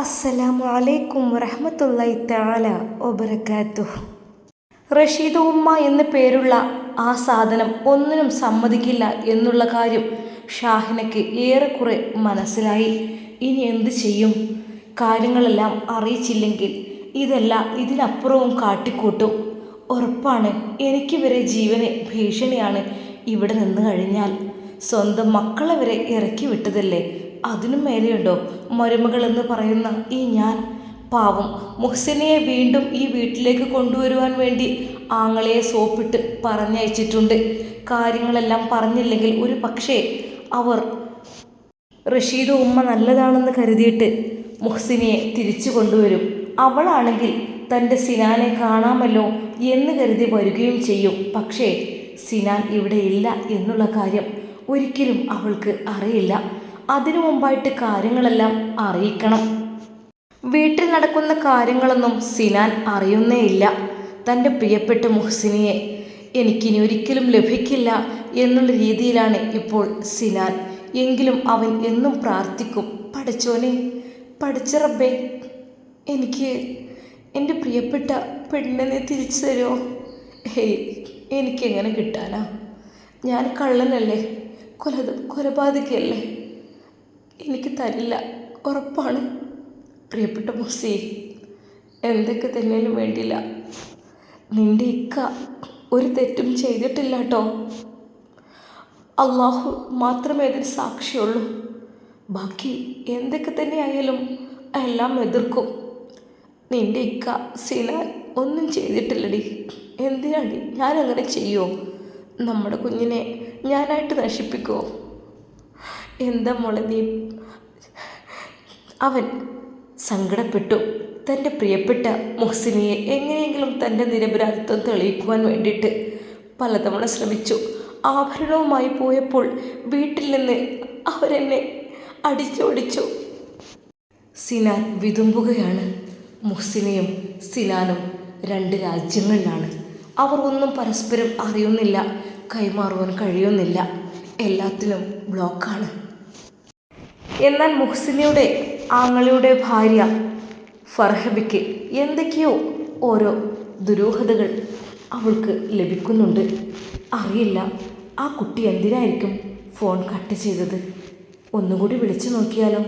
അസ്സലാമു അലൈക്കും വറഹമത്തല്ലായി തആല വബറകാതുഹു. റഷീദ് ഉമ്മ എന്ന പേരുള്ള ആ സാധനം ഒന്നിനും സമ്മതിക്കില്ല എന്നുള്ള കാര്യം ഷാഹിനയ്ക്ക് ഏറെക്കുറെ മനസ്സിലായി. ഇനി എന്ത് ചെയ്യും? കാര്യങ്ങളെല്ലാം അറിയിച്ചില്ലെങ്കിൽ ഇതെല്ലാം ഇതിനപ്പുറവും കാട്ടിക്കൂട്ടും. ഉറപ്പാണ് എനിക്ക് വരെ ജീവന് ഭീഷണിയാണ് ഇവിടെ നിന്ന് കഴിഞ്ഞാൽ. സ്വന്തം മക്കളെ വരെ ഇറക്കി വിട്ടതല്ലേ? അതിനും മേലെയുണ്ടോ? മരുമകൾ എന്ന് പറയുന്ന ഈ ഞാൻ. പാവം മുഹ്സിനെ വീണ്ടും ഈ വീട്ടിലേക്ക് കൊണ്ടുവരുവാൻ വേണ്ടി ആങ്ങളെ സോപ്പിട്ട് പറഞ്ഞയച്ചിട്ടുണ്ട്. കാര്യങ്ങളെല്ലാം പറഞ്ഞില്ലെങ്കിൽ ഒരു പക്ഷേ അവർ റഷീദ് ഉമ്മ നല്ലതാണെന്ന് കരുതിയിട്ട് മുഹ്സിനെ തിരിച്ചു കൊണ്ടുവരും. അവളാണെങ്കിൽ തന്റെ സിനാനെ കാണാമല്ലോ എന്ന് കരുതി വരികയും ചെയ്യും. പക്ഷേ സിനാൻ ഇവിടെ ഇല്ല എന്നുള്ള കാര്യം ഒരിക്കലും അവൾക്ക് അറിയില്ല. അതിനു മുമ്പായിട്ട് കാര്യങ്ങളെല്ലാം അറിയിക്കണം. വീട്ടിൽ നടക്കുന്ന കാര്യങ്ങളൊന്നും സിനാൻ അറിയുന്നേയില്ല. തന്റെ പ്രിയപ്പെട്ട മുഹ്സിനിയെ എനിക്കിനി ഒരിക്കലും ലഭിക്കില്ല എന്നുള്ള രീതിയിലാണ് ഇപ്പോൾ സിനാൻ. എങ്കിലും അവൻ എന്നും പ്രാർത്ഥിക്കും പഠിച്ചോനെ പഠിച്ച റബ്ബേ എനിക്ക് എന്റെ പ്രിയപ്പെട്ട പെണ്ണിനെ തിരിച്ചു തരുമോ? ഹേയ് എനിക്കെങ്ങനെ കിട്ടാനാ? ഞാൻ കള്ളനല്ലേ? കൊല കൊലപാതകയല്ലേ? എനിക്ക് തരില്ല. ഉറപ്പാണ്. പ്രിയപ്പെട്ട മുസി എന്തൊക്കെ തന്നെയാലും വേണ്ടില്ല നിന്റെ ഇക്ക ഒരു തെറ്റും ചെയ്തിട്ടില്ല കേട്ടോ അള്ളാഹു മാത്രമേ അതിന് സാക്ഷിയുള്ളൂ. ബാക്കി എന്തൊക്കെ തന്നെ ആയാലും എല്ലാം എതിർക്കും. നിന്റെ ഇക്ക സിനാൻ ഒന്നും ചെയ്തിട്ടില്ലടി. എന്തിനാടി? ഞാനങ്ങനെ ചെയ്യുമോ നമ്മുടെ കുഞ്ഞിനെ ഞാനായിട്ട് നശിപ്പിക്കുമോ എന്താ മോളെ നീ? അവൻ സങ്കടപ്പെട്ടു. തന്റെ പ്രിയപ്പെട്ട മൊഹസിനിയെ എങ്ങനെയെങ്കിലും തന്റെ നിരപരാധിത്വം തെളിയിക്കുവാൻ വേണ്ടിയിട്ട് പലതവണ ശ്രമിച്ചു. ആഭരണവുമായി പോയപ്പോൾ വീട്ടിൽ നിന്ന് അവരെന്നെ അടിച്ചോടിച്ചു. സിനാൻ വിതുമ്പുകയാണ്. മുഹ്സിനയും സിനാനും രണ്ട് രാജ്യങ്ങളിലാണ്. അവർ ഒന്നും പരസ്പരം അറിയുന്നില്ല കൈമാറുവാൻ കഴിയുന്നില്ല. എല്ലാത്തിലും ബ്ലോക്കാണ്. എന്നാൽ മുഹ്സിനയുടെ ആങ്ങളുടെ ഭാര്യ ഫർഹബിക്ക് എന്തൊക്കെയോ ഓരോ ദുരൂഹതകൾ അവൾക്ക് ലഭിക്കുന്നുണ്ട്. അറിയില്ല ആ കുട്ടി എന്തിനായിരിക്കും ഫോൺ കട്ട് ചെയ്തത്? ഒന്നുകൂടി വിളിച്ചു നോക്കിയാലോ?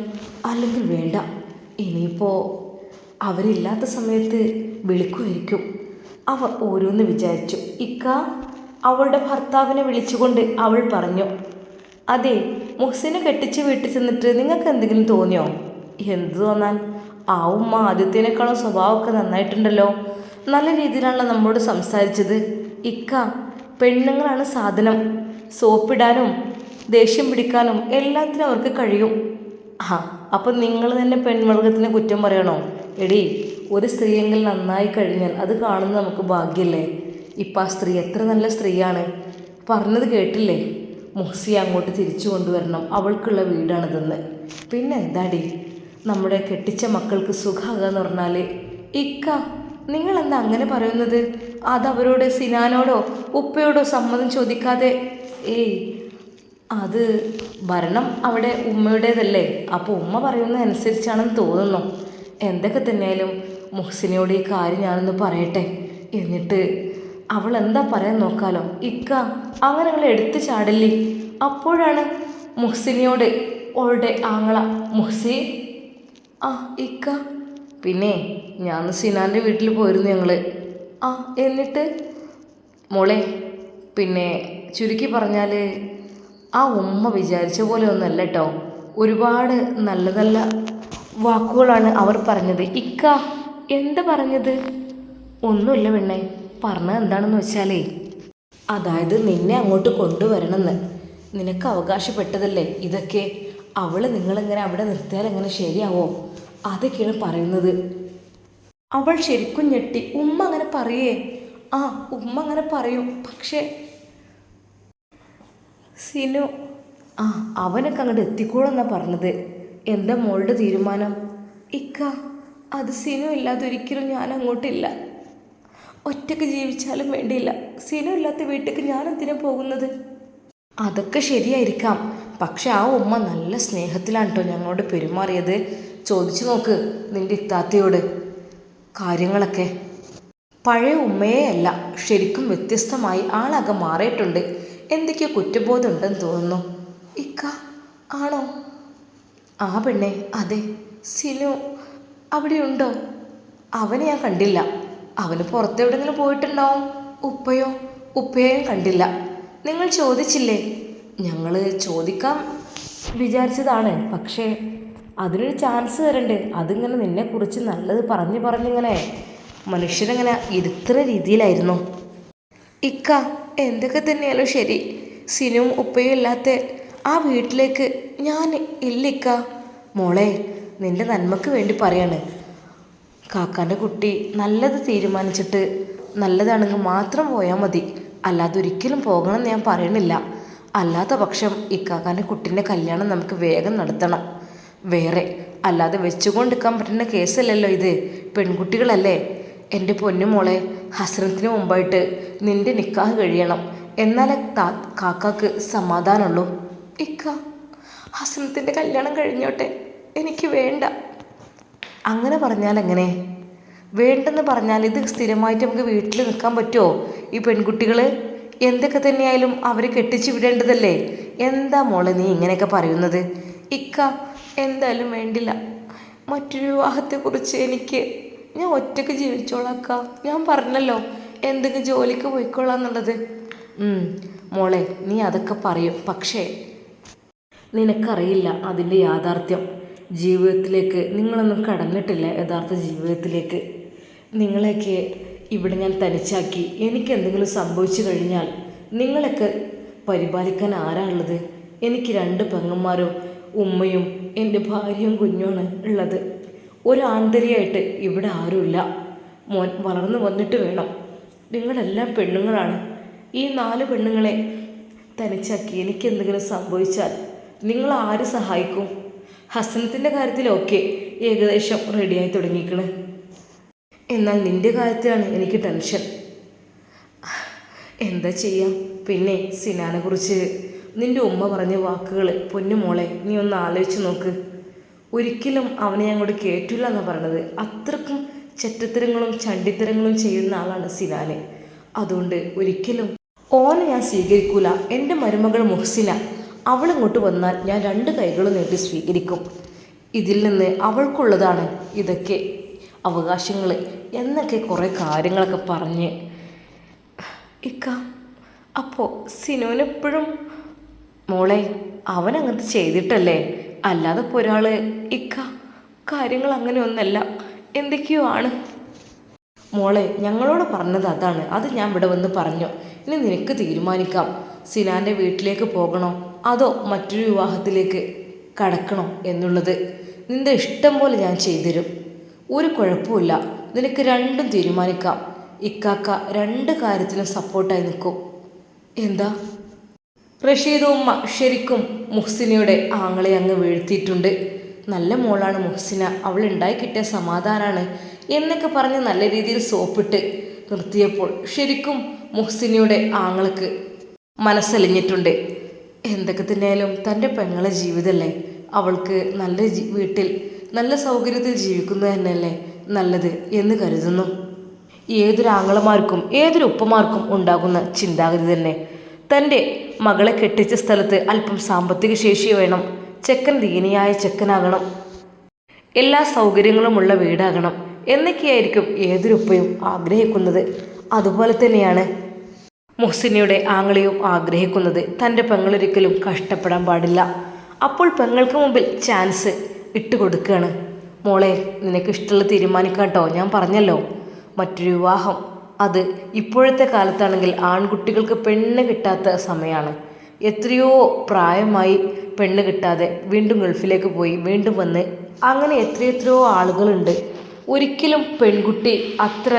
അല്ലെങ്കിൽ വേണ്ട ഇനിയിപ്പോൾ അവരില്ലാത്ത സമയത്ത് വിളിക്കുമായിരിക്കും. അവർ ഓരോന്ന് വിചാരിച്ചു. ഇക്ക അവളുടെ ഭർത്താവിനെ വിളിച്ചുകൊണ്ട് അവൾ പറഞ്ഞു അതെ മുഹ്സിനെ കെട്ടിച്ച് വീട്ടിൽ ചെന്നിട്ട് നിങ്ങൾക്ക് എന്തെങ്കിലും തോന്നിയോ? എന്ത് തോന്നാൻ? ആ ഉമ്മ ആദ്യത്തേനേക്കാളും സ്വഭാവമൊക്കെ നന്നായിട്ടുണ്ടല്ലോ. നല്ല രീതിയിലാണല്ലോ നമ്മളോട് സംസാരിച്ചത്. ഇക്ക പെണ്ണുങ്ങളാണ് സാധനം. സോപ്പിടാനും ദേഷ്യം പിടിക്കാനും എല്ലാത്തിനും അവർക്ക് കഴിയും. ആ അപ്പം നിങ്ങൾ തന്നെ പെൺവർഗത്തിനെ കുറ്റം പറയണോ? എടി ഒരു സ്ത്രീയെങ്കിൽ നന്നായി കഴിഞ്ഞാൽ അത് കാണുന്നത് നമുക്ക് ഭാഗ്യമല്ലേ ഇപ്പം ആ സ്ത്രീ എത്ര നല്ല സ്ത്രീയാണ്. പറഞ്ഞത് കേട്ടില്ലേ? മുഹ്സി അങ്ങോട്ട് തിരിച്ചു കൊണ്ടുവരണം. അവൾക്കുള്ള വീടാണിതെന്ന്. പിന്നെ എന്താടി? നമ്മുടെ കെട്ടിച്ച മക്കൾക്ക് സുഖമാകുക എന്ന് പറഞ്ഞാൽ ഇക്ക നിങ്ങൾ എന്താ അങ്ങനെ പറയുന്നത്? അതവരോട് സിനാനോടോ ഉപ്പയോടോ സമ്മതം ചോദിക്കാതെ? ഏയ് അത് ഭരണം അവിടെ ഉമ്മയുടേതല്ലേ? അപ്പോൾ ഉമ്മ പറയുന്നതനുസരിച്ചാണെന്ന് തോന്നുന്നു. എന്തൊക്കെ തന്നെയായാലും മുഹ്സിനോട് ഈ കാര്യം ഞാനൊന്ന് പറയട്ടെ. എന്നിട്ട് അവൾ എന്താ പറയാൻ നോക്കാലോ? ഇക്ക അങ്ങനെ അവളെ എടുത്തു ചാടില്ലേ? അപ്പോഴാണ് മുഹ്സിനിയോട് ഓളുടെ ആങ്ങള മുഹ്സി? ആ ഇക്ക. പിന്നെ ഞാൻ സിനാന്റെ വീട്ടിൽ പോയിരുന്നു ഞങ്ങൾ ആ എന്നിട്ട്? മോളെ പിന്നെ ചുരുക്കി പറഞ്ഞാൽ ആ ഉമ്മ വിചാരിച്ച പോലെ ഒന്നല്ല കേട്ടോ ഒരുപാട് നല്ല നല്ല വാക്കുകളാണ് അവർ പറഞ്ഞത്. ഇക്ക എന്താ പറഞ്ഞത്? ഒന്നുമില്ല പെണ്ണേ. പറഞ്ഞത് എന്താണെന്ന് വെച്ചാലേ അതായത് നിന്നെ അങ്ങോട്ട് കൊണ്ടുവരണമെന്ന്. നിനക്ക് അവകാശപ്പെട്ടതല്ലേ ഇതൊക്കെ? അവൾ നിങ്ങളിങ്ങനെ അവിടെ നിർത്തിയാൽ എങ്ങനെ ശരിയാവോ? അതൊക്കെയാണ് പറയുന്നത്. അവൾ ശരിക്കും ഞെട്ടി. ഉമ്മ അങ്ങനെ പറയേ. ആ ഉമ്മ അങ്ങനെ പറയും. പക്ഷേ സിനു ആ അവനൊക്കെ അങ്ങോട്ട് എത്തിക്കോളെന്നാണ് പറഞ്ഞത്. എന്താ മോളുടെ തീരുമാനം? ഇക്ക അത് സിനു ഇല്ലാതെ ഒരിക്കലും ഞാൻ അങ്ങോട്ടില്ല. ഒറ്റയ്ക്ക് ജീവിച്ചാലും വേണ്ടിയില്ല. സിനു ഇല്ലാത്ത വീട്ടിലേക്ക് ഞാൻ എന്തിനാ പോകുന്നത്? അതൊക്കെ ശരിയായിരിക്കാം. പക്ഷെ ആ ഉമ്മ നല്ല സ്നേഹത്തിലാണ് കേട്ടോ ഞങ്ങളോട് പെരുമാറിയത്. ചോദിച്ചു നോക്ക് നിന്റെ ഇത്താത്തയോട് കാര്യങ്ങളൊക്കെ. പഴയ ഉമ്മയെ അല്ല ശരിക്കും വ്യത്യസ്തമായി ആളാകെ മാറിയിട്ടുണ്ട്. എന്തൊക്കെയോ കുറ്റബോധം ഉണ്ടെന്ന് തോന്നുന്നു. ഇക്ക ആണോ? ആ പെണ്ണെ അതെ. സിനു അവിടെയുണ്ടോ? അവനെ ഞാൻ കണ്ടില്ല. അവന് പുറത്തെവിടെങ്കിലും പോയിട്ടുണ്ടാവും? ഉപ്പയോ? ഉപ്പയെയും കണ്ടില്ല. നിങ്ങൾ ചോദിച്ചില്ലേ? ഞങ്ങൾ ചോദിക്കാം വിചാരിച്ചതാണ്. പക്ഷേ അതിനൊരു ചാൻസ് തരണ്ട്. അതിങ്ങനെ നിന്നെക്കുറിച്ച് നല്ലത് പറഞ്ഞ് പറഞ്ഞിങ്ങനെ മനുഷ്യരിങ്ങനെ ഇരുത്തുന്ന രീതിയിലായിരുന്നു. ഇക്ക എന്തൊക്കെ തന്നെയാലും ശരി. സിനുവും ഉപ്പയും ഇല്ലാത്ത ആ വീട്ടിലേക്ക് ഞാൻ ഇല്ലിക്ക മോളെ നിന്റെ നന്മക്ക് വേണ്ടി പറയാണ്. കാക്കാന്റെ കുട്ടി നല്ലത് തീരുമാനിച്ചിട്ട് നല്ലതാണെങ്കിൽ മാത്രം പോയാൽ മതി. അല്ലാതെ ഒരിക്കലും പോകണമെന്ന് ഞാൻ പറയണില്ല. അല്ലാത്ത പക്ഷം ഇക്കാക്കാന്റെ കുട്ടീന്റെ കല്യാണം നമുക്ക് വേഗം നടത്തണം. വേറെ അല്ലാതെ വെച്ചുകൊണ്ടിരിക്കാൻ പറ്റുന്ന കേസല്ലല്ലോ ഇത്. പെൺകുട്ടികളല്ലേ? എന്റെ പൊന്നുമോളെ ഹസ്രത്തിന് മുമ്പായിട്ട് നിന്റെ നിക്കാഹ് കഴിയണം. എന്നാലേ താ കാക്കാക്ക് സമാധാനമുള്ളൂ. ഇക്ക ഹസ്രത്തിന്റെ കല്യാണം കഴിഞ്ഞോട്ടെ. എനിക്ക് വേണ്ട. അങ്ങനെ പറഞ്ഞാൽ എങ്ങനെ? വേണ്ടെന്ന് പറഞ്ഞാൽ ഇത് സ്ഥിരമായിട്ട് നമുക്ക് വീട്ടിൽ നിൽക്കാൻ പറ്റുമോ? ഈ പെൺകുട്ടികൾ എന്തൊക്കെ തന്നെയായാലും അവരെ കെട്ടിച്ചു വിടേണ്ടതല്ലേ? എന്താ മോളെ നീ ഇങ്ങനെയൊക്കെ പറയുന്നത്? ഇക്ക എന്തായാലും വേണ്ടില്ല. മറ്റൊരു വിവാഹത്തെക്കുറിച്ച് എനിക്ക് ഞാൻ ഒറ്റയ്ക്ക് ജീവിച്ചോളാക്ക. ഞാൻ പറഞ്ഞല്ലോ എന്തെങ്കിലും ജോലിക്ക് പോയിക്കോളാം എന്നുള്ളത്. മോളെ നീ അതൊക്കെ പറയും. പക്ഷേ നിനക്കറിയില്ല അതിന്റെ യാഥാർത്ഥ്യം. ജീവിതത്തിലേക്ക് നിങ്ങളൊന്നും കടന്നിട്ടില്ല യഥാർത്ഥ ജീവിതത്തിലേക്ക്. നിങ്ങളെയൊക്കെ ഇവിടെ ഞാൻ തനിച്ചാക്കി. എനിക്ക് എന്തെങ്കിലും സംഭവിച്ചു കഴിഞ്ഞാൽ നിങ്ങളൊക്കെ പരിപാലിക്കാൻ ആരാണുള്ളത് എനിക്ക് രണ്ട് പെങ്ങന്മാരും ഉമ്മയും എന്റെ ഭാര്യയും കുഞ്ഞുമാണ് ഉള്ളത്. ഒരാന്തരിയായിട്ട് ഇവിടെ ആരുമില്ല. മോൻ വളർന്നു വന്നിട്ട് വേണം. നിങ്ങളെല്ലാം പെണ്ണുങ്ങളാണ്. ഈ നാല് പെണ്ണുങ്ങളെ തനിച്ചാക്കി എനിക്ക് എന്തെങ്കിലും സംഭവിച്ചാൽ നിങ്ങൾ ആര് സഹായിക്കും? ഹസനത്തിന്റെ കാര്യത്തിലൊക്കെ ഏകദേശം റെഡിയായി തുടങ്ങിക്കണ് എന്നാൽ നിന്റെ കാര്യത്തിലാണ് എനിക്ക് ടെൻഷൻ എന്താ ചെയ്യാം? പിന്നെ സിനാനെ കുറിച്ച് നിന്റെ ഉമ്മ പറഞ്ഞ വാക്കുകൾ പൊന്നുമോളെ നീ ഒന്ന് ആലോചിച്ച് നോക്ക്. ഒരിക്കലും അവനെ അങ്ങോട്ട് കേട്ടില്ല എന്നാണ് പറഞ്ഞത് അത്രക്കും ചെറ്റത്തരങ്ങളും ചണ്ടിത്തരങ്ങളും ചെയ്യുന്ന ആളാണ് സിനാന്. അതുകൊണ്ട് ഒരിക്കലും ഓനെ ഞാൻ സ്വീകരിക്കൂല. എന്റെ മരുമകൾ മുഹ്സിന അവളിങ്ങോട്ട് വന്നാൽ ഞാൻ രണ്ട് കൈകളും നീട്ടി സ്വീകരിക്കും. ഇതിൽ നിന്ന് അവൾക്കുള്ളതാണ് ഇതൊക്കെ. അവകാശങ്ങൾ എന്നൊക്കെ കുറേ കാര്യങ്ങളൊക്കെ പറഞ്ഞ്. ഇക്ക അപ്പോൾ സിനുവിനെപ്പോഴും മോളെ അവൻ അങ്ങനത്തെ ചെയ്തിട്ടല്ലേ? അല്ലാതെ ഇപ്പോൾ ഒരാൾ ഇക്ക കാര്യങ്ങൾ അങ്ങനെ ഒന്നല്ല എന്തൊക്കെയോ ആണ്. മോളെ ഞങ്ങളോട് പറഞ്ഞത് അതാണ്. അത് ഞാൻ ഇവിടെ വന്ന് പറഞ്ഞു. ഇനി നിനക്ക് തീരുമാനിക്കാം. സിനാന്റെ വീട്ടിലേക്ക് പോകണോ? അതോ മറ്റൊരു വിവാഹത്തിലേക്ക് കടക്കണോ എന്നുള്ളത് നിന്റെ ഇഷ്ടം പോലെ ഞാൻ ചെയ്തുതരും. ഒരു കുഴപ്പമില്ല നിനക്ക് രണ്ടും തീരുമാനിക്കാം. ഇക്കാക്ക രണ്ട് കാര്യത്തിലും സപ്പോർട്ടായി നിൽക്കും. എന്താ? റഷീദ് ഉമ്മ ശരിക്കും മുഹ്സിനയുടെ ആങ്ങളെ അങ്ങ് വീഴ്ത്തിയിട്ടുണ്ട്. നല്ല മോളാണ് മുഹ്സിന. അവൾ ഉണ്ടായി കിട്ടിയ സമാധാനമാണ് എന്നൊക്കെ പറഞ്ഞ് നല്ല രീതിയിൽ സോപ്പിട്ട് നിർത്തിയപ്പോൾ ശരിക്കും മുഹ്സിനയുടെ ആങ്ങൾക്ക് മനസ്സലിഞ്ഞിട്ടുണ്ട്. എന്തൊക്കെ തന്നെയായാലും തന്റെ പെങ്ങളെ ജീവിതമല്ലേ അവൾക്ക് നല്ല വീട്ടിൽ നല്ല സൗകര്യത്തിൽ ജീവിക്കുന്നത് തന്നെയല്ലേ നല്ലത് എന്ന് കരുതുന്നു. ഏതൊരു ആങ്ങളമാർക്കും ഏതൊരു ഉപ്പമാർക്കും ഉണ്ടാകുന്ന ചിന്താഗതി തന്നെ. തന്റെ മകളെ കെട്ടിച്ച സ്ഥലത്ത് അല്പം സാമ്പത്തിക ശേഷി വേണം. ചെക്കൻ ദീനിയായ ചെക്കനാകണം. എല്ലാ സൗകര്യങ്ങളുമുള്ള വീടാകണം. എന്നൊക്കെയായിരിക്കും ഏതൊരുപ്പയും ആഗ്രഹിക്കുന്നത്. അതുപോലെ തന്നെയാണ് മുഹ്സിനയുടെ ആങ്ങളെയും ആഗ്രഹിക്കുന്നത് തന്റെ പെങ്ങളൊരിക്കലും കഷ്ടപ്പെടാൻ പാടില്ല. അപ്പോൾ പെങ്ങൾക്ക് മുമ്പിൽ ചാൻസ് ഇട്ട് കൊടുക്കുകയാണ് മോളെ നിനക്ക് ഇഷ്ടമുള്ള തീരുമാനിക്കാം കേട്ടോ. ഞാൻ പറഞ്ഞല്ലോ. മറ്റൊരു വിവാഹം. അത് ഇപ്പോഴത്തെ കാലത്താണെങ്കിൽ ആൺകുട്ടികൾക്ക് പെണ്ണ് കിട്ടാത്ത സമയമാണ്. എത്രയോ പ്രായമായി പെണ്ണ് കിട്ടാതെ വീണ്ടും ഗൾഫിലേക്ക് പോയി വീണ്ടും വന്ന് അങ്ങനെ എത്രയെത്രയോ ആളുകളുണ്ട്. ഒരിക്കലും പെൺകുട്ടി അത്ര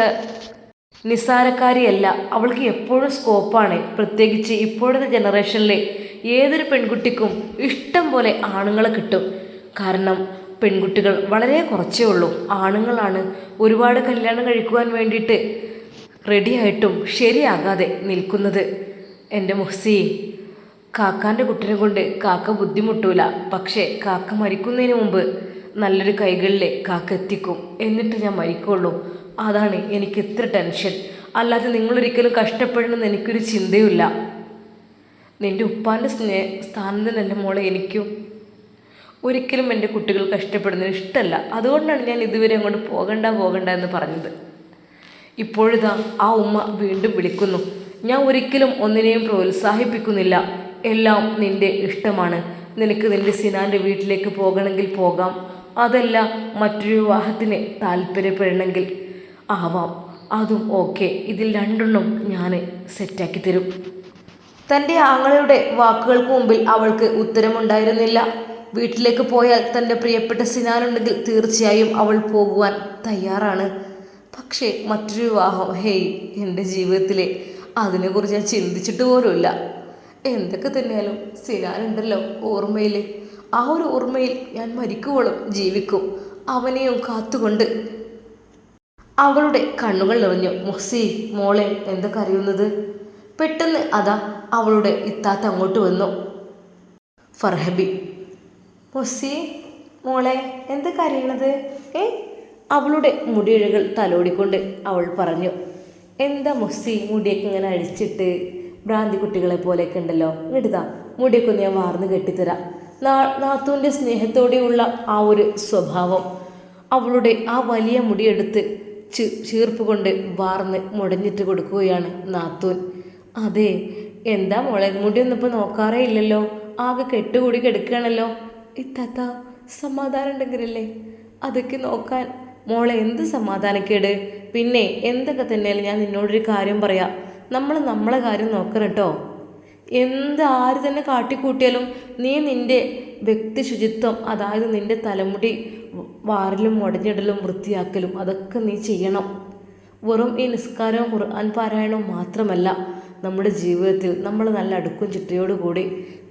നിസ്സാരക്കാരിയല്ല. അവൾക്ക് എപ്പോഴും സ്കോപ്പാണ് പ്രത്യേകിച്ച് ഇപ്പോഴത്തെ ജനറേഷനിലെ ഏതൊരു പെൺകുട്ടിക്കും ഇഷ്ടം പോലെ ആണുങ്ങളെ കിട്ടും. കാരണം പെൺകുട്ടികൾ വളരെ കുറച്ചേ ഉള്ളൂ. ആണുങ്ങളാണ് ഒരുപാട് കല്യാണം കഴിക്കുവാൻ വേണ്ടിയിട്ട് റെഡിയായിട്ടും ശരിയാകാതെ നിൽക്കുന്നത്. എന്റെ മുഹ്സി കാക്കാന്റെ കുട്ടിനെ കൊണ്ട് കാക്ക ബുദ്ധിമുട്ടൂല. പക്ഷേ കാക്ക മരിക്കുന്നതിന് മുമ്പ് നല്ലൊരു കൈകളിലെ കാക്ക എത്തിക്കും. എന്നിട്ട് ഞാൻ മരിക്കുള്ളൂ. അതാണ് എനിക്ക് ഇത്ര ടെൻഷൻ. അല്ലാതെ നിങ്ങളൊരിക്കലും കഷ്ടപ്പെടണമെന്ന് എനിക്കൊരു ചിന്തയുമില്ല. നിന്റെ ഉപ്പാന്റെ സ്നേ സ്ഥാനത്തിനല്ല മോളെ എനിക്കും? ഒരിക്കലും എന്റെ കുട്ടികൾ കഷ്ടപ്പെടുന്നതിന് ഇഷ്ടമല്ല. അതുകൊണ്ടാണ് ഞാൻ ഇതുവരെ അങ്ങോട്ട് പോകണ്ട പോകണ്ട എന്ന് പറഞ്ഞത്. ഇപ്പോഴിതാ ആ ഉമ്മ വീണ്ടും വിളിക്കുന്നു. ഞാൻ ഒരിക്കലും ഒന്നിനെയും പ്രോത്സാഹിപ്പിക്കുന്നില്ല. എല്ലാം നിന്റെ ഇഷ്ടമാണ്. നിനക്ക് നിന്റെ സിനാന്റെ വീട്ടിലേക്ക് പോകണമെങ്കിൽ പോകാം. അതല്ല മറ്റൊരു വിവാഹത്തിന് താല്പര്യപ്പെടണമെങ്കിൽ ആവാം. അതും ഓക്കെ. ഇതിൽ രണ്ടെണ്ണം ഞാൻ സെറ്റാക്കി തരും. തന്റെ ആങ്ങളുടെ വാക്കുകൾക്ക് മുമ്പിൽ അവൾക്ക് ഉത്തരമുണ്ടായിരുന്നില്ല. വീട്ടിലേക്ക് പോയാൽ തന്റെ പ്രിയപ്പെട്ട സിനാനുണ്ടെങ്കിൽ തീർച്ചയായും അവൾ പോകുവാൻ തയ്യാറാണ്. പക്ഷേ മറ്റൊരു വിവാഹം ഹേയ് എന്റെ ജീവിതത്തിലെ അതിനെക്കുറിച്ച് ഞാൻ ചിന്തിച്ചിട്ട് പോലുമില്ല. എന്തൊക്കെ തന്നെയാലും സിനാനുണ്ടല്ലോ ഓർമ്മയിൽ ആ ഒരു ഓർമ്മയിൽ ഞാൻ മരിക്കുവോളും ജീവിക്കും. അവനെയും കാത്തുകൊണ്ട് അവളുടെ കണ്ണുകൾ നിറഞ്ഞു. മുഹ്സി മോളെ എന്തൊക്കെ അറിയുന്നത്? പെട്ടെന്ന് അതാ അവളുടെ ഇത്താത്ത അങ്ങോട്ട് വന്നു. ഫർഹബി. മുഹ്സി മോളെ എന്തൊക്കെ അറിയണത്? ഏ? അവളുടെ മുടിയിഴകൾ തലോടിക്കൊണ്ട് അവൾ പറഞ്ഞു. എന്താ മുഹ്സി മുടിയൊക്കെ ഇങ്ങനെ അഴിച്ചിട്ട് ഭ്രാന്തി കുട്ടികളെ പോലെയൊക്കെ ഉണ്ടല്ലോ ഇങ്ങോട്ടാ മുടിയൊക്കെ ഞാൻ വാർന്ന് കെട്ടിത്തരാം. നാ നാത്തൂന്റെ സ്നേഹത്തോടെയുള്ള ആ ഒരു സ്വഭാവം അവളുടെ ആ വലിയ മുടിയെടുത്ത് ചീർപ്പ് കൊണ്ട് വാർന്ന് മുടഞ്ഞിട്ട് കൊടുക്കുകയാണ് നാത്തൂൻ. അതെ എന്താ മോളെ മുടിയൊന്നും ഇപ്പോൾ നോക്കാറേ ഇല്ലല്ലോ. ആകെ കെട്ടുകൂടി കിടക്കുകയാണല്ലോ. ഇത്താത്ത സമാധാനം ഉണ്ടെങ്കിലല്ലേ? അതൊക്കെ നോക്കാൻ മോളെ എന്ത് സമാധാനക്കേട്? പിന്നെ എന്തൊക്കെ തന്നെയാലും ഞാൻ നിന്നോടൊരു കാര്യം പറയാം. നമ്മൾ നമ്മളെ കാര്യം നോക്കണം കേട്ടോ. എന്ത് ആര് തന്നെ കാട്ടിക്കൂട്ടിയാലും നീ നിന്റെ വ്യക്തി ശുചിത്വം അതായത് നിന്റെ തലമുടി വാറലും മുടഞ്ഞിടലും വൃത്തിയാക്കലും അതൊക്കെ നീ ചെയ്യണം. വെറും ഈ നിസ്കാരവും ഖുർആൻ പാരായണവും മാത്രമല്ല നമ്മുടെ ജീവിതത്തിൽ നമ്മൾ നല്ല അടുക്കും ചിട്ടയോടുകൂടി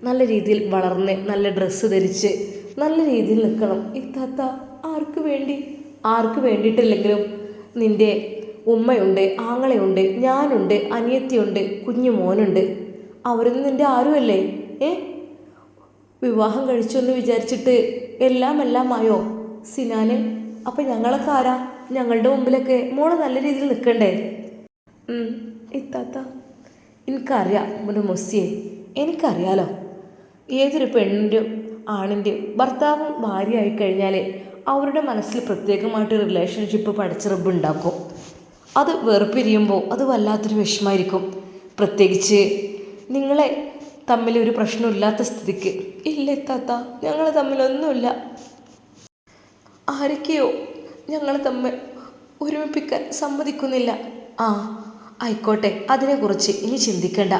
നല്ല രീതിയിൽ വളർന്ന് നല്ല ഡ്രസ്സ് ധരിച്ച് നല്ല രീതിയിൽ നിൽക്കണം. ഇത്താത്ത ആർക്ക് വേണ്ടി? ആർക്ക് വേണ്ടിയിട്ടില്ലെങ്കിലും നിന്റെ ഉമ്മയുണ്ട് ആങ്ങളയുണ്ട് ഞാനുണ്ട് അനിയത്തിയുണ്ട് കുഞ്ഞു മോനുണ്ട് അവരൊന്നും നിന്റെ ആരുമല്ലേ? ഏ? വിവാഹം കഴിച്ചു എന്ന് വിചാരിച്ചിട്ട് എല്ലാം എല്ലാം ആയോ സിനാന് അപ്പം ഞങ്ങളൊക്കെ ആരാ? ഞങ്ങളുടെ മുമ്പിലൊക്കെ മോൾ നല്ല രീതിയിൽ നിൽക്കണ്ടേ? ഇത്താത്ത എനിക്കറിയാം നമ്മുടെ മൊസ്സിയെ എനിക്കറിയാലോ. ഏതൊരു പെണ്ണിന്റെയും ആണിന്റെയും ഭർത്താവും ഭാര്യയായി കഴിഞ്ഞാൽ അവരുടെ മനസ്സിൽ പ്രത്യേകമായിട്ട് റിലേഷൻഷിപ്പ് പഠിച്ച ഉണ്ടാക്കും. അത് വേർപിരിയുമ്പോൾ അത് വല്ലാത്തൊരു വിഷമായിരിക്കും. പ്രത്യേകിച്ച് നിങ്ങളെ തമ്മിൽ ഒരു പ്രശ്നമില്ലാത്ത സ്ഥിതിക്ക്. ഇല്ല താത്ത ഞങ്ങൾ തമ്മിലൊന്നുമില്ല. ആരൊക്കെയോ ഞങ്ങൾ തമ്മിൽ ഒരുമിപ്പിക്കാൻ സമ്മതിക്കുന്നില്ല. ആ ആയിക്കോട്ടെ അതിനെക്കുറിച്ച് ഇനി ചിന്തിക്കണ്ട.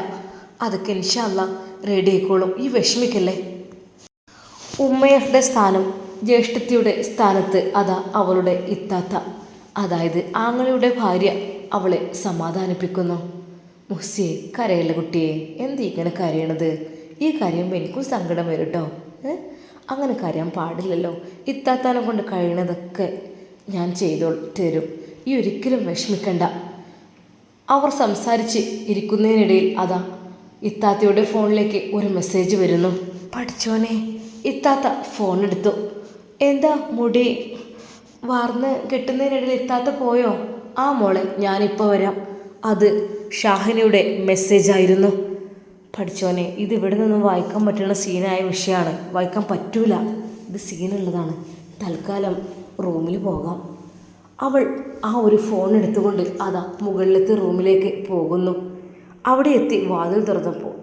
അതൊക്കെ ഇൻഷല്ല റെഡി ആയിക്കോളും ഈ വിഷമിക്കല്ലേ? ഉമ്മയുടെ സ്ഥാനം ജ്യേഷ്ഠത്തിയുടെ സ്ഥാനത്ത് അതാ അവളുടെ ഇത്താത്ത. അതായത് ആങ്ങളുടെ ഭാര്യ അവളെ സമാധാനിപ്പിക്കുന്നു. മുസ്സിയെ കരയല്ല കുട്ടിയെ. എന്ത് ഇങ്ങനെ കരയണത്? ഈ കരയുമ്പോൾ എനിക്കും സങ്കടം വരും കേട്ടോ അങ്ങനെ കരയാൻ പാടില്ലല്ലോ. ഇത്താത്താനെ കൊണ്ട് കഴിയണതൊക്കെ ഞാൻ ചെയ്തോ തരും. ഈ ഒരിക്കലും വിഷമിക്കണ്ട. അവർ സംസാരിച്ച് ഇരിക്കുന്നതിനിടയിൽ അതാ ഇത്താത്തയുടെ ഫോണിലേക്ക് ഒരു മെസ്സേജ് വരുന്നു. പഠിച്ചോനെ ഇത്താത്ത ഫോൺ എടുത്തു. എന്താ മുടി വാർന്ന് കെട്ടുന്നതിനിടയിൽ ഇത്താത്ത പോയോ? ആ മോളെ ഞാനിപ്പോൾ വരാം. അത് ഷാഹിനയുടെ മെസ്സേജായിരുന്നു പഠിച്ചോനെ ഇത് ഇവിടെ നിന്നും വായിക്കാൻ പറ്റുന്ന സീനായ വിഷയമാണ് വായിക്കാൻ പറ്റൂല. ഇത് സീനുള്ളതാണ് തൽക്കാലം റൂമിൽ പോകാം. അവൾ ആ ഒരു ഫോൺ എടുത്തുകൊണ്ട് അതാ മുകളിലത്തെ റൂമിലേക്ക് പോകുന്നു. അവിടെ എത്തി വാതിൽ തുറന്നപ്പോൾ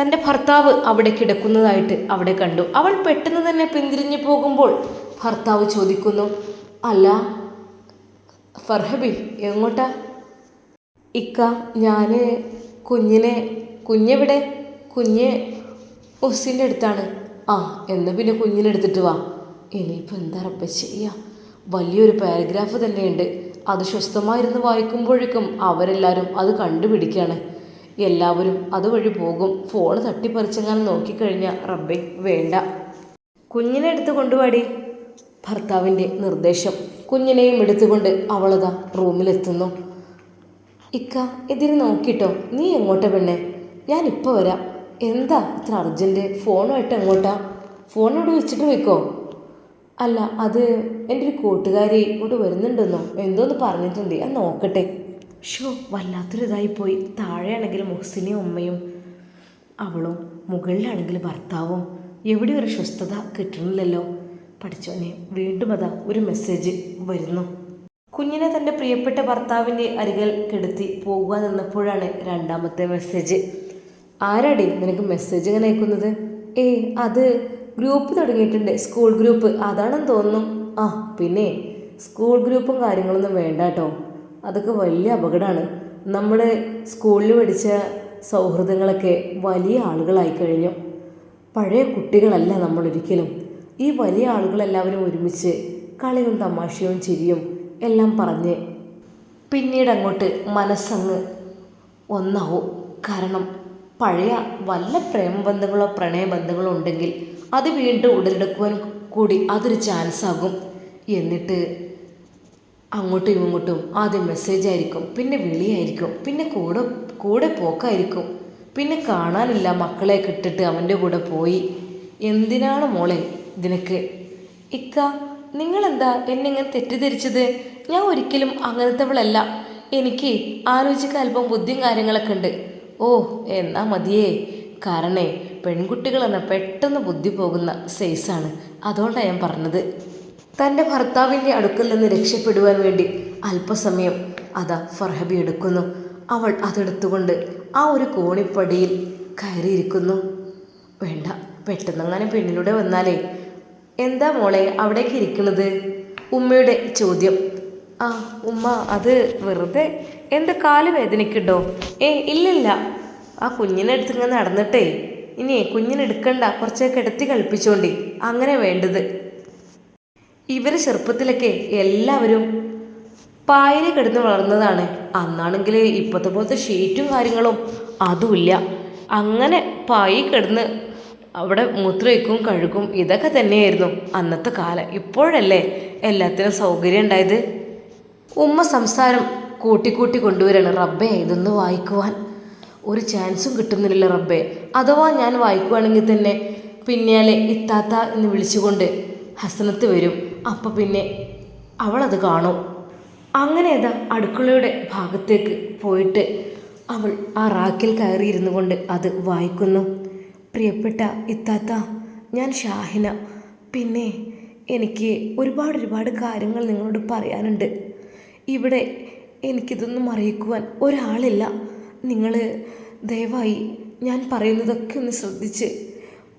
തന്റെ ഭർത്താവ് അവിടെ കിടക്കുന്നതായിട്ട് അവിടെ കണ്ടു. അവൾ പെട്ടെന്ന് തന്നെ പിന്തിരിഞ്ഞു പോകുമ്പോൾ ഭർത്താവ് ചോദിക്കുന്നു അല്ല ഫർഹബി എങ്ങോട്ടാ? ഇക്ക ഞാൻ കുഞ്ഞിനെ കുഞ്ഞെവിടെ? കുഞ്ഞ് ഒസിന്റെ അടുത്താണ്. ആ എന്നാൽ പിന്നെ കുഞ്ഞിനെ എടുത്തിട്ട് വാ. ഇനിയിപ്പോൾ എന്താ റബ്ബ ചെയ്യുക വലിയൊരു പാരഗ്രാഫ് തന്നെയുണ്ട്. അത് സ്വസ്ഥമായിരുന്ന് വായിക്കുമ്പോഴേക്കും അവരെല്ലാവരും അത് കണ്ടുപിടിക്കുകയാണ് എല്ലാവരും അതുവഴി പോകും. ഫോൺ തട്ടിപ്പറിച്ചെങ്ങാനും നോക്കിക്കഴിഞ്ഞാൽ റബ്ബെ വേണ്ട. കുഞ്ഞിനെ എടുത്ത് കൊണ്ടുപാടി ഭർത്താവിന്റെ നിർദ്ദേശം. കുഞ്ഞിനെയും എടുത്തുകൊണ്ട് അവളതാ റൂമിലെത്തുന്നു. ഇക്ക ഇതിന് നോക്കിട്ടോ. നീ എങ്ങോട്ടാ പെണ്ണെ? ഞാൻ ഇപ്പോൾ വരാം. എന്താ ഇത്ര അർജന്റ് ഫോണുമായിട്ട് എങ്ങോട്ടാ? ഫോണോട് വെച്ചിട്ട് വെക്കോ അല്ല അത് എന്റെ ഒരു കൂട്ടുകാരി ഇവിടെ വരുന്നുണ്ടെന്നോ? എന്തോന്ന് പറഞ്ഞിട്ടുണ്ട്. ഞാൻ നോക്കട്ടെ. ഷോ വല്ലാത്തൊരിതായിപ്പോയി താഴെയാണെങ്കിൽ മുഹസിനെയും ഉമ്മയും അവളും മുകളിലാണെങ്കിൽ ഭർത്താവും. എവിടെ ഒരു സ്വസ്ഥത കിട്ടണില്ലല്ലോ. പഠിച്ചോനെ വീണ്ടും അതാ ഒരു മെസ്സേജ് വരുന്നു. കുഞ്ഞിനെ തന്റെ പ്രിയപ്പെട്ട ഭർത്താവിന്റെ അരികിൽ കെടുത്തി പോകുക നിന്നപ്പോഴാണ് രണ്ടാമത്തെ മെസ്സേജ് ആരാടി നിനക്ക് മെസ്സേജ് ഇങ്ങനെ അയക്കുന്നത്? ഏ അത് ഗ്രൂപ്പ് തുടങ്ങിയിട്ടുണ്ട്. സ്കൂൾ ഗ്രൂപ്പ് അതാണെന്ന് തോന്നുന്നു. ആ പിന്നെ സ്കൂൾ ഗ്രൂപ്പും കാര്യങ്ങളൊന്നും വേണ്ട കേട്ടോ. അതൊക്കെ വലിയ അപകടമാണ്. നമ്മുടെ സ്കൂളിൽ പഠിച്ച സൗഹൃദങ്ങളൊക്കെ വലിയ ആളുകളായി കഴിഞ്ഞു. പഴയ കുട്ടികളല്ല നമ്മളൊരിക്കലും. ഈ വലിയ ആളുകളെല്ലാവരും ഒരുമിച്ച് കളിയും തമാശയും ചിരിയും എല്ലാം പറഞ്ഞ് പിന്നീട് അങ്ങോട്ട് മനസ്സങ്ങ് ഒന്നാവും. കാരണം പഴയ വല്ല പ്രേമബന്ധങ്ങളോ പ്രണയബന്ധങ്ങളോ ഉണ്ടെങ്കിൽ അത് വീണ്ടും ഉടലെടുക്കുവാൻ കൂടി അതൊരു ചാൻസ് ആകും എന്നിട്ട് അങ്ങോട്ടും ഇങ്ങോട്ടും ആദ്യം മെസ്സേജ് ആയിരിക്കും പിന്നെ വിളിയായിരിക്കും പിന്നെ കൂടെ കൂടെ പോക്കായിരിക്കും. പിന്നെ കാണാനില്ല മക്കളെ കിട്ടിട്ട് അവന്റെ കൂടെ പോയി. എന്തിനാണ് മോളെ ഇതിനൊക്കെ? ഇക്ക നിങ്ങളെന്താ എന്നെ ഇങ്ങനെ തെറ്റിദ്ധരിച്ചത്? ഞാൻ ഒരിക്കലും അങ്ങനത്തെവളല്ല. എനിക്ക് ആലോചിക്കാൻ അല്പം ബുദ്ധിയും കാര്യങ്ങളൊക്കെ ഉണ്ട്. ഓ എന്നാ മതിയേ. കാരണേ പെൺകുട്ടികൾ എന്ന പെട്ടെന്ന് ബുദ്ധി പോകുന്ന സൈസാണ് അതുകൊണ്ടാണ് ഞാൻ പറഞ്ഞത്. തന്റെ ഭർത്താവിന്റെ അടുക്കൽ നിന്ന് രക്ഷപ്പെടുവാൻ വേണ്ടി അല്പസമയം അതാ ഫർഹബി എടുക്കുന്നു. അവൾ അതെടുത്തുകൊണ്ട് ആ ഒരു കോണിപ്പടിയിൽ കയറിയിരിക്കുന്നു. വേണ്ട പെട്ടെന്നങ്ങനെ പെണ്ണിലൂടെ വന്നാലേ എന്താ മോളെ അവിടേക്ക് ഇരിക്കുന്നത്? ഉമ്മയുടെ ചോദ്യം. ആ ഉമ്മ അത് വെറുതെ എന്താ കാൽ വേദനിക്കണ്ടോ? ഏ ഇല്ലില്ല. ആ കുഞ്ഞിനെ എടുത്ത് ഇങ്ങനെ നടന്നിട്ടേ. ഇനി കുഞ്ഞിനെ എടുക്കണ്ട. കുറച്ച് കിടത്തി കളിപ്പിച്ചോണ്ടി. അങ്ങനെ വേണ്ടത്. ഇവർ ചെറുപ്പത്തിലൊക്കെ എല്ലാവരും പായൽ കിടന്ന് വളർന്നതാണ്. അന്നാണെങ്കിൽ ഇപ്പോഴത്തെ പോലത്തെ ഷീറ്റും കാര്യങ്ങളും അതുമില്ല അങ്ങനെ പായി കിടന്ന് അവിടെ മൂത്രമൊഴിക്കും കഴുകും ഇതൊക്കെ തന്നെയായിരുന്നു അന്നത്തെ കാലം. ഇപ്പോഴല്ലേ എല്ലാത്തിനും സൗകര്യം ഉണ്ടായത്? ഉമ്മ സംസാരം കൂട്ടിക്കൂട്ടി കൊണ്ടുവരാണ് റബ്ബേ ഇതൊന്ന് വായിക്കുവാൻ. ഒരു ചാൻസും കിട്ടുന്നില്ല റബ്ബേ. അഥവാ ഞാൻ വായിക്കുവാണെങ്കിൽ തന്നെ പിന്നാലെ ഇത്താത്ത എന്ന് വിളിച്ചുകൊണ്ട് ഹസനത്ത് വരും. അപ്പം പിന്നെ അവളത് കാണും. അങ്ങനെ ഏതാ അടുക്കളയുടെ ഭാഗത്തേക്ക് പോയിട്ട് അവൾ ആ റാക്കിൽ കയറിയിരുന്നു കൊണ്ട് അത് വായിക്കുന്നു. പ്രിയപ്പെട്ട ഇത്താത്ത ഞാൻ ഷാഹിന. പിന്നെ എനിക്ക് ഒരുപാട് ഒരുപാട് കാര്യങ്ങൾ നിങ്ങളോട് പറയാനുണ്ട്. ഇവിടെ എനിക്കിതൊന്നും അറിയിക്കുവാൻ ഒരാളില്ല. നിങ്ങൾ ദയവായി ഞാൻ പറയുന്നതൊക്കെ ഒന്ന് ശ്രദ്ധിച്ച്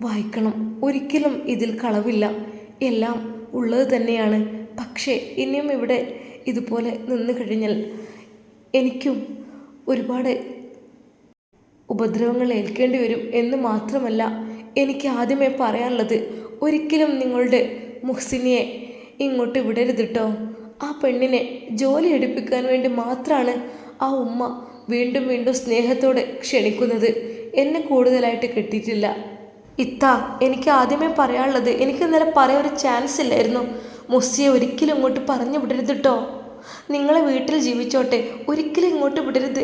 വായിക്കണം. ഒരിക്കലും ഇതിൽ കളവില്ല. എല്ലാം ഉള്ളത് തന്നെയാണ്. പക്ഷേ ഇനിയും ഇവിടെ ഇതുപോലെ നിന്ന് കഴിഞ്ഞാൽ എനിക്കും ഒരുപാട് ഉപദ്രവങ്ങൾ ഏൽക്കേണ്ടി വരും എന്ന് മാത്രമല്ല എനിക്ക് ആദ്യമേ പറയാനുള്ളത് ഒരിക്കലും നിങ്ങളുടെ മുഹ്സിനിയെ ഇങ്ങോട്ട് വിടരുത് കേട്ടോ ആ പെണ്ണിനെ ജോലി എടുപ്പിക്കാൻ വേണ്ടി മാത്രമാണ് ആ ഉമ്മ വീണ്ടും വീണ്ടും സ്നേഹത്തോടെ ക്ഷണിക്കുന്നത്. എന്നെ കൂടുതലായിട്ട് കിട്ടിയിട്ടില്ല. ഇത്ത എനിക്ക് ആദ്യമേ പറയാനുള്ളത് എനിക്ക് ഇന്നലെ പറയാൻ ഒരു ചാൻസ് ഇല്ലായിരുന്നു. മുസ്സിയെ ഒരിക്കലും ഇങ്ങോട്ട് പറഞ്ഞു വിടരുത് കേട്ടോ നിങ്ങളെ വീട്ടിൽ ജീവിച്ചോട്ടെ ഒരിക്കലും ഇങ്ങോട്ട് വിടരുത്.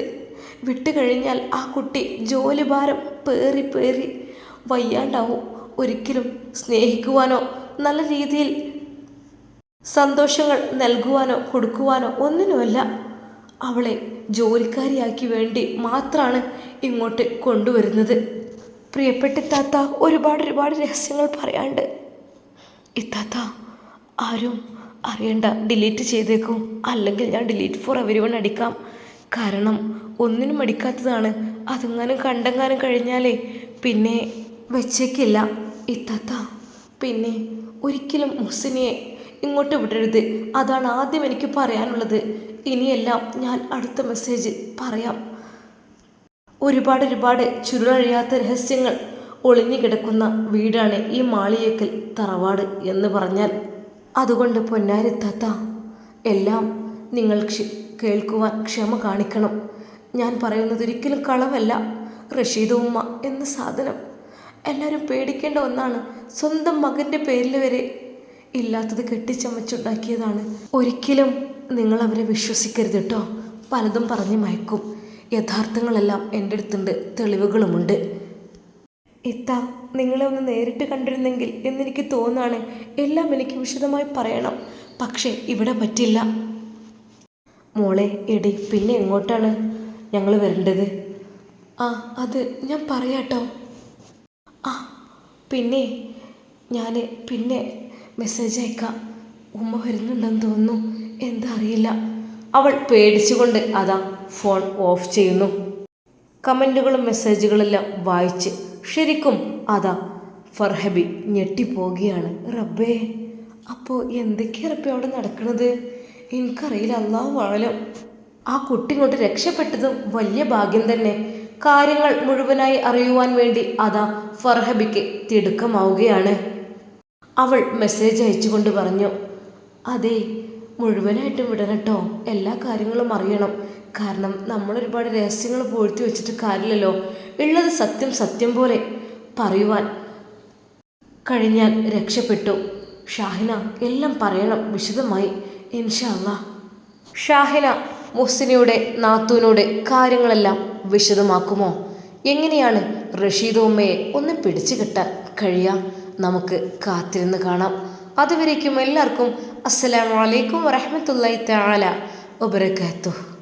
വിട്ടു കഴിഞ്ഞാൽ ആ കുട്ടി ജോലിഭാരം പേറി പേറി വയ്യാണ്ടാവും. ഒരിക്കലും സ്നേഹിക്കുവാനോ നല്ല രീതിയിൽ സന്തോഷങ്ങൾ നൽകുവാനോ കൊടുക്കുവാനോ ഒന്നിനുമല്ല. അവളെ ജോലിക്കാരിയാക്കി വേണ്ടി മാത്രമാണ് ഇങ്ങോട്ട് കൊണ്ടുവരുന്നത്. പ്രിയപ്പെട്ട ഇത്താത്ത ഒരുപാട് ഒരുപാട് രഹസ്യങ്ങൾ പറയാണ്ട്. ഇത്താത്ത ആരും അറിയണ്ട. ഡിലീറ്റ് ചെയ്തേക്കും. അല്ലെങ്കിൽ ഞാൻ ഡിലീറ്റ് ഫോർ എവരി വൺ അടിക്കാം. കാരണം ഒന്നിനും മടിക്കാത്തതാണ്. അതെങ്ങാനും കണ്ടെങ്ങാനും കഴിഞ്ഞാലേ പിന്നെ വെച്ചേക്കില്ല. ഇത്താത്ത. പിന്നെ ഒരിക്കലും മുസിനിയെ ഇങ്ങോട്ട് വിടരുത്. അതാണ് ആദ്യം എനിക്ക് പറയാനുള്ളത്. ഇനിയെല്ലാം ഞാൻ അടുത്ത മെസ്സേജ് പറയാം. ഒരുപാട് ഒരുപാട് ചുരുളഴിയാത്ത രഹസ്യങ്ങൾ ഒളിഞ്ഞു കിടക്കുന്ന വീടാണ് ഈ മാളിയേക്കൽ തറവാട് എന്ന് പറഞ്ഞാൽ. അതുകൊണ്ട് പൊന്നാരിത്താത്ത എല്ലാം നിങ്ങൾ കേൾക്കുവാൻ ക്ഷമ കാണിക്കണം. ഞാൻ പറയുന്നത് ഒരിക്കലും കളവല്ല. റഷീദ് ഉമ്മ എന്ന സാധനം. എല്ലാവരും പേടിക്കേണ്ട ഒന്നാണ് സ്വന്തം മകന്റെ പേരിൽ വരെ ഇല്ലാത്തത് കെട്ടിച്ചമച്ചുണ്ടാക്കിയതാണ്. ഒരിക്കലും നിങ്ങൾ അവരെ വിശ്വസിക്കരുത് കേട്ടോ. പലതും പറഞ്ഞ് മയക്കും. യഥാർത്ഥങ്ങളെല്ലാം എന്റെ അടുത്തുണ്ട്. തെളിവുകളുമുണ്ട്. ഇത്ത നിങ്ങളെ ഒന്ന് നേരിട്ട് കണ്ടിരുന്നെങ്കിൽ എന്നെനിക്ക് തോന്നാണ് എല്ലാം എനിക്ക് വിശദമായി പറയണം. പക്ഷേ ഇവിടെ പറ്റില്ല. മോളെ എടി പിന്നെ എങ്ങോട്ടാണ്? ഞങ്ങൾ വരേണ്ടത്? ആ അത് ഞാൻ പറയാട്ടോ. ആ പിന്നെ ഞാൻ പിന്നെ മെസ്സേജ് അയക്കാം. ഉമ്മ വരുന്നുണ്ടെന്ന് തോന്നുന്നു. എന്താ അറിയില്ല. അവൾ പേടിച്ചുകൊണ്ട് അതാ ഫോൺ ഓഫ് ചെയ്യുന്നു. കമന്റുകളും മെസ്സേജുകളെല്ലാം വായിച്ച് ശരിക്കും അതാ ഫർഹബി ഞെട്ടിപ്പോവുകയാണ്. റബ്ബേ അപ്പോൾ എന്തൊക്കെയാണ് റബ്ബേ അവിടെ നടക്കുന്നത് എനിക്കറിയില്ല അല്ലാ വാഴലും ആ കുട്ടി ഇങ്ങോട്ട് രക്ഷപ്പെട്ടതും വലിയ ഭാഗ്യം തന്നെ. കാര്യങ്ങൾ മുഴുവനായി അറിയുവാൻ വേണ്ടി അതാ ഫർഹബിക്ക് തിടുക്കമാവുകയാണ്. അവൾ മെസ്സേജ് അയച്ചുകൊണ്ട് പറഞ്ഞു അതെ മുഴുവനായിട്ടും വിടണട്ടോ എല്ലാ കാര്യങ്ങളും അറിയണം. കാരണം നമ്മൾ ഒരുപാട് രഹസ്യങ്ങൾ പൂഴ്ത്തി വെച്ചിട്ട് കാര്യമില്ലല്ലോ. ഉള്ളത് സത്യം സത്യം പോലെ പറയുവാൻ കഴിഞ്ഞാൽ രക്ഷപ്പെട്ടു. ഷാഹിന എല്ലാം പറയണം വിശദമായി. ഇൻഷാല്ല ഷാഹിന മുഹ്സിനയുടെ നാത്തൂനോട് കാര്യങ്ങളെല്ലാം വിശദമാക്കുമോ? എങ്ങനെയാണ് റഷീദ് ഉമ്മയെ ഒന്ന് പിടിച്ചു കിട്ടാൻ കഴിയാം നമുക്ക് കാത്തിരുന്ന് കാണാം. അതുവരേക്കും എല്ലാവർക്കും അസ്സലാമലൈക്കും വറഹമത്തല്ലാ തആല വബറകാതുഹു.